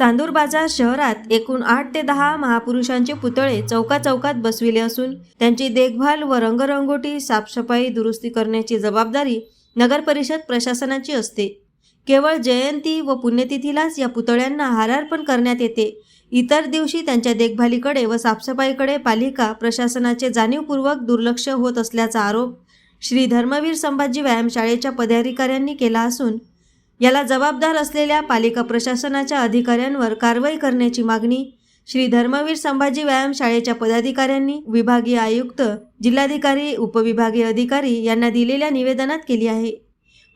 चांदूर बाजार शहरात एकूण आठ ते दहा महापुरुषांचे पुतळे चौका चौकात बसविले असून त्यांची देखभाल व रंगरंगोटी साफसफाई दुरुस्ती करण्याची जबाबदारी नगर परिषद प्रशासनाची असते. केवळ जयंती व पुण्यतिथीलाच या पुतळ्यांना हारार्पण करण्यात येते. इतर दिवशी त्यांच्या देखभालीकडे व साफसफाईकडे पालिका प्रशासनाचे जाणीवपूर्वक दुर्लक्ष होत असल्याचा आरोप श्री धर्मवीर संभाजी व्यायामशाळेच्या पदाधिकाऱ्यांनी केला असून याला जबाबदार असलेल्या पालिका प्रशासनाच्या अधिकाऱ्यांवर कारवाई करण्याची मागणी श्री धर्मवीर संभाजी व्यायामशाळेच्या पदाधिकाऱ्यांनी विभागीय आयुक्त जिल्हाधिकारी उपविभागीय अधिकारी यांना दिलेल्या निवेदनात केली आहे.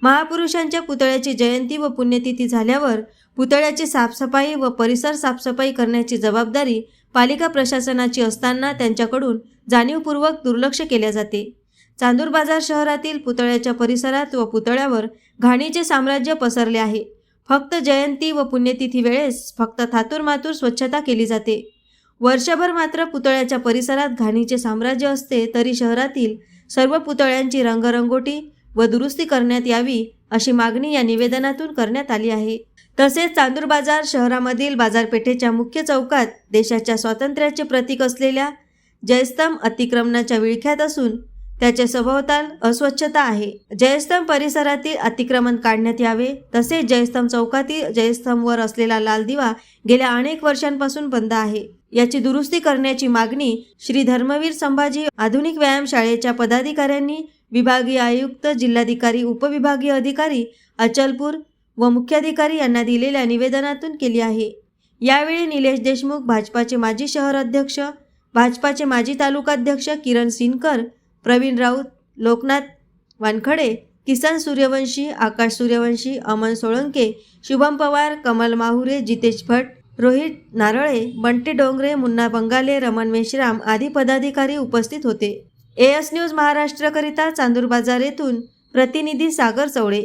महापुरुषांच्या पुतळ्याची जयंती व पुण्यतिथी झाल्यावर पुतळ्याची साफसफाई व परिसर साफसफाई करण्याची जबाबदारी पालिका प्रशासनाची असताना त्यांच्याकडून जाणीवपूर्वक दुर्लक्ष केल्या जाते. चांदूर बाजार शहरातील पुतळ्याच्या परिसरात व पुतळ्यावर घाणीचे साम्राज्य पसरले आहे. फक्त जयंती व पुण्यतिथी वेळेस फक्त थातूरमातूर स्वच्छता केली जाते. वर्षभर मात्र पुतळ्याच्या परिसरात घाणीचे साम्राज्य असते तरी शहरातील सर्व पुतळ्यांची रंगरंगोटी व दुरुस्ती करण्यात यावी अशी मागणी या निवेदनातून करण्यात आली आहे. तसेच चांदूर बाजार शहरामधील बाजारपेठेच्या मुख्य चौकात देशाच्या स्वातंत्र्याचे प्रतीक असलेल्या जयस्तंभ अतिक्रमणाच्या विळख्यात असून त्याचे सभोवताल अस्वच्छता आहे. जयस्तंभ परिसरातील अतिक्रमण काढण्यात यावे. तसेच जयस्तंभ चौकातील जयस्तंभवर असलेला लाल दिवा गेल्या अनेक वर्षांपासून बंद आहे. याची दुरुस्ती करण्याची मागणी श्री धर्मवीर संभाजी आधुनिक व्यायाम शाळेच्या पदाधिकाऱ्यांनी विभागीय आयुक्त जिल्हाधिकारी उपविभागीय अधिकारी अचलपूर व मुख्याधिकारी यांना दिलेल्या निवेदनातून केली आहे. यावेळी निलेश देशमुख भाजपाचे माजी शहर अध्यक्ष भाजपाचे माजी तालुकाध्यक्ष किरण सिनकर प्रवीण राऊत लोकनाथ वानखडे किसन सूर्यवंशी आकाश सूर्यवंशी अमन सोळंके शुभम पवार कमल माहुरे जितेश भट रोहित नारळे बंटी डोंगरे मुन्ना बंगाले रमण मेश्राम आदी पदाधिकारी उपस्थित होते. एएस न्यूज महाराष्ट्रकरिता चांदूर बाजार येथून प्रतिनिधी सागर चवळे